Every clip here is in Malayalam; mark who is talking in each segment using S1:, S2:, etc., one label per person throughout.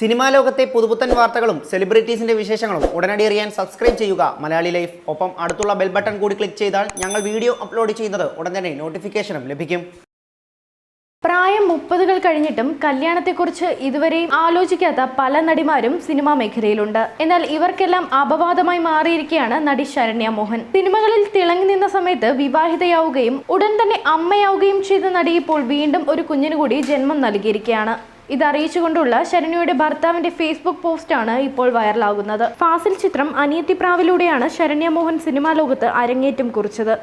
S1: സിനിമാ ലോകത്തെ പുതുപുത്തൻ വാർത്തകളും സെലിബ്രിറ്റീസിന്റെ വിശേഷങ്ങളും ഉടനടി അറിയാൻ സബ്സ്ക്രൈബ് ചെയ്യുക. മലയാളി ലൈഫ്. ഒപ്പം അടുത്തുള്ള ബെൽ ബട്ടൺ കൂടി ക്ലിക്ക് ചെയ്താൽ ഞങ്ങൾ വീഡിയോ അപ്ലോഡ് ചെയ്യുന്നത് ഉടൻ തന്നെ നോട്ടിഫിക്കേഷനും ലഭിക്കും.
S2: പ്രായം മുപ്പതുകൾ കഴിഞ്ഞിട്ടും കല്യാണത്തെക്കുറിച്ച് ഇതുവരെയും ആലോചിക്കാത്ത പല നടിമാരും സിനിമാ മേഖലയിലുണ്ട്. എന്നാൽ ഇവർക്കെല്ലാം അപവാദമായി മാറിയിരിക്കുകയാണ് നടി ശരണ്യ മോഹൻ. സിനിമകളിൽ തിളങ്ങി നിന്ന സമയത്ത് വിവാഹിതയാവുകയും ഉടൻ തന്നെ അമ്മയാവുകയും ചെയ്ത നടി ഇപ്പോൾ വീണ്ടും ഒരു കുഞ്ഞിനു കൂടി ജന്മം നൽകിയിരിക്കുകയാണ് ഇത് അറിയിച്ചുകൊണ്ടുള്ള ശരണ്യയുടെ ഭർത്താവിന്റെ ഫേസ്ബുക്ക് പോസ്റ്റാണ് ഇപ്പോൾ വൈറലാകുന്നത്. ഫാസിൽ ചിത്രം അനിയത്തിപ്രാവിലൂടെയാണ് ശരണ്യ മോഹൻ സിനിമാ ലോകത്ത് അരങ്ങേറ്റം കുറിച്ചത്.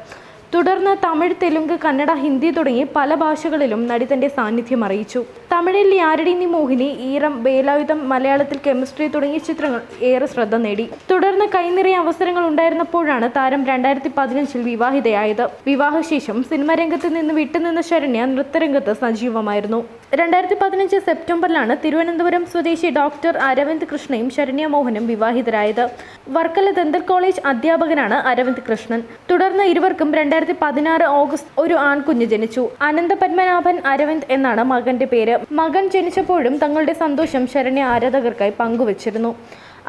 S2: തുടർന്ന് തമിഴ് തെലുങ്ക് കന്നഡ ഹിന്ദി തുടങ്ങി പല ഭാഷകളിലും നടി തന്റെ സാന്നിധ്യം അറിയിച്ചു. തമിഴിൽ യാരടി നി മോഹിനി ഈറം വേലായുധം മലയാളത്തിൽ കെമിസ്ട്രി തുടങ്ങിയ ചിത്രങ്ങൾ ഏറെ ശ്രദ്ധ നേടി. തുടർന്ന് കൈനിറിയ അവസരങ്ങൾ ഉണ്ടായിരുന്നപ്പോഴാണ് താരം രണ്ടായിരത്തി പതിനഞ്ചിൽ വിവാഹിതയായത്. വിവാഹശേഷം സിനിമാ രംഗത്ത് നിന്ന് വിട്ടുനിന്ന ശരണ്യ നൃത്തരംഗത്ത് സജീവമായിരുന്നു. രണ്ടായിരത്തി പതിനഞ്ച് സെപ്റ്റംബറിലാണ് തിരുവനന്തപുരം സ്വദേശി ഡോക്ടർ അരവിന്ദ് കൃഷ്ണയും ശരണ്യ മോഹനും വിവാഹിതരായത്. വർക്കല ദന്തൽ കോളേജ് അധ്യാപകനാണ് അരവിന്ദ് കൃഷ്ണൻ. തുടർന്ന് ഇരുവർക്കും രണ്ടായിരത്തി പതിനാറ് ഓഗസ്റ്റ് ഒരു ആൺകുഞ്ഞ് ജനിച്ചു. അനന്ത പത്മനാഭൻ അരവിന്ദ് എന്നാണ് മകന്റെ പേര്. മകൻ ജനിച്ചപ്പോഴും തങ്ങളുടെ സന്തോഷം ശരണ്യ ആരാധകർക്കായി പങ്കുവച്ചിരുന്നു.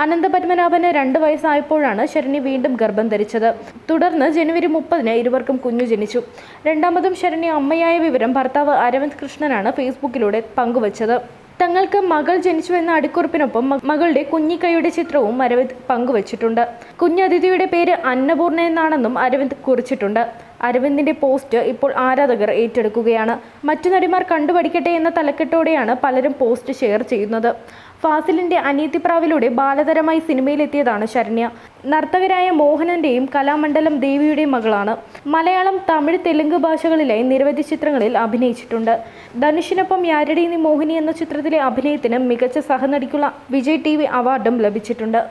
S2: അനന്ത പത്മനാഭന് രണ്ട് വയസ്സായപ്പോഴാണ് ശരണ്യ വീണ്ടും ഗർഭം ധരിച്ചത്. തുടർന്ന് ജനുവരി മുപ്പതിന് ഇരുവർക്കും കുഞ്ഞു ജനിച്ചു. രണ്ടാമതും ശരണ്യ അമ്മയായ വിവരം ഭർത്താവ് അരവിന്ദ് കൃഷ്ണനാണ് ഫേസ്ബുക്കിലൂടെ പങ്കുവച്ചത്. തങ്ങൾക്ക് മകൾ ജനിച്ചു എന്ന അടിക്കുറിപ്പിനൊപ്പം മകളുടെ കുഞ്ഞിക്കൈയുടെ ചിത്രവും അരവിന്ദ് പങ്കുവച്ചിട്ടുണ്ട്. കുഞ്ഞതിഥിയുടെ പേര് അന്നപൂർണ എന്നാണെന്നും അരവിന്ദ് കുറിച്ചിട്ടുണ്ട്. അരവിന്ദിന്റെ പോസ്റ്റ് ഇപ്പോൾ ആരാധകർ ഏറ്റെടുക്കുകയാണ്. മറ്റു നടിമാർ കണ്ടുപഠിക്കട്ടെ എന്ന തലക്കെട്ടോടെയാണ് പലരും പോസ്റ്റ് ഷെയർ ചെയ്യുന്നത്. ഫാസിലിന്റെ അനീതിപ്രാവിലൂടെ ബാലതരമായി സിനിമയിലെത്തിയതാണ് ശരണ്യ. നർത്തകരായ മോഹനന്റെയും കലാമണ്ഡലം ദേവിയുടെയും മകളാണ്. മലയാളം തമിഴ് തെലുങ്ക് ഭാഷകളിലായി നിരവധി ചിത്രങ്ങളിൽ അഭിനയിച്ചിട്ടുണ്ട്. ധനുഷിനൊപ്പം യാരടി നി മോഹിനി എന്ന ചിത്രത്തിലെ അഭിനയത്തിന് മികച്ച സഹനടിക്കുള്ള വിജയ് ടി അവാർഡും ലഭിച്ചിട്ടുണ്ട്.